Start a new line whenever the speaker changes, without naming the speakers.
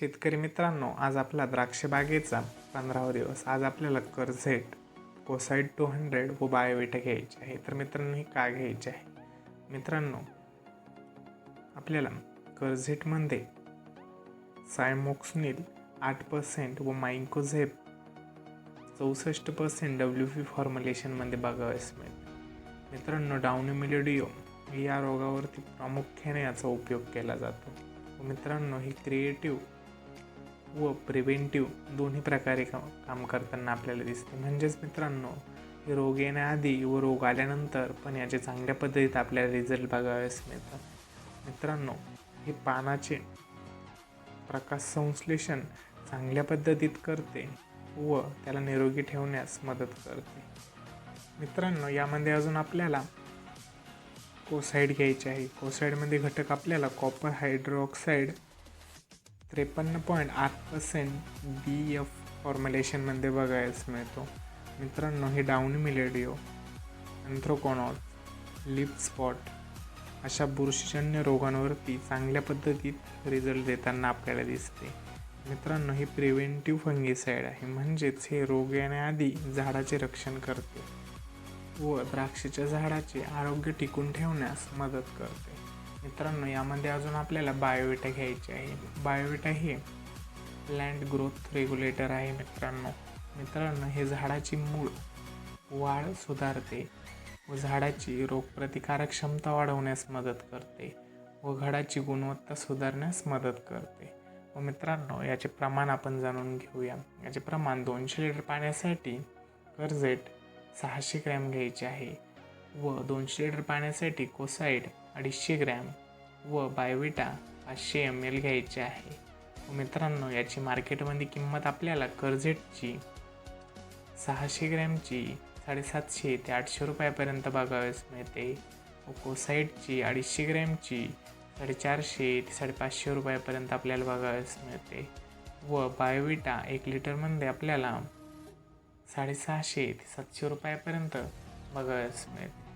शेतकरी मित्रांनो आज आपला द्राक्ष बागेचा पंधरावा दिवस. आज आपल्याला कर्झेट कोसाईड टू हंड्रेड व बायोविटा घ्यायचे आहे. तर मित्रांनो हे का घ्यायचे आहे? मित्रांनो आपल्याला कर्झेटमध्ये सायमोक्सनिल आठ पर्सेंट व मायकोझेप चौसष्ट पर्सेंट डब्ल्यू पी फॉर्म्युलेशनमध्ये बघावयास मिळते मित्रांनो डाउनी मिलेडिओ या रोगावरती प्रामुख्याने याचा उपयोग केला जातो. व मित्रांनो ही क्रिएटिव्ह व प्रिव्हेंटिव्ह दोन्ही प्रकारे का काम करताना आपल्याला दिसते. म्हणजेच मित्रांनो हे रोग येण्याआधी व रोग आल्यानंतर पण याचे चांगल्या पद्धतीत आपल्याला रिझल्ट बघावयास मिळतात. मित्रांनो हे पानाचे प्रकाश संश्लेषण चांगल्या पद्धतीत करते व त्याला निरोगी ठेवण्यास मदत करते. मित्रांनो यामध्ये अजून आपल्याला कोसाईड घ्यायचे आहे. कोसाईडमध्ये घटक आपल्याला कॉपर हायड्रोऑक्साईड त्रेपन्न पॉईंट आठ पर्सेंट बी एफ फॉर्म्युलेशनमध्ये बघायला मिळतो मित्रांनो हे down mildew anthracnose leaf spot अशा बुरशीजन्य रोगांवरती चांगल्या पद्धतीत रिझल्ट देताना आपल्याला दिसते. मित्रांनो हे प्रिव्हेंटिव्ह फंगिसाईड आहे. म्हणजेच हे रोग येण्याआधी झाडाचे रक्षण करते व द्राक्षाच्या झाडाचे आरोग्य टिकून ठेवण्यास मदत करते. मित्रांनो यामध्ये अजून आपल्याला बायोविटा घ्यायची आहे. बायोविटा हे प्लॅन्ट ग्रोथ रेग्युलेटर आहे मित्रांनो. मित्रांनो हे झाडाची मूळ वाढ सुधारते व झाडाची रोगप्रतिकारक क्षमता वाढवण्यास मदत करते व घडाची गुणवत्ता सुधारण्यास मदत करते. व मित्रांनो याचे प्रमाण आपण जाणून घेऊया. याचे प्रमाण दोनशे लिटर पाण्यासाठी कर्जेट सहाशे ग्रॅम घ्यायचे आहे व दोनशे लिटर पाण्यासाठी कोसाईड अडीचशे ग्रॅम व बायोविटा पाचशे एम एल घ्यायचे आहे. मित्रांनो याची मार्केटमध्ये किंमत आपल्याला कर्जेटची सहाशे ग्रॅमची साडेसातशे ते आठशे रुपयापर्यंत बघावयास मिळते. व कोसाईटची अडीचशे ग्रॅमची साडेचारशे ते साडेपाचशे रुपयापर्यंत आपल्याला बघावयास मिळते. व बायोविटा एक लिटरमध्ये आपल्याला साडेसहाशे ते सातशे रुपयापर्यंत बघावयास मिळते.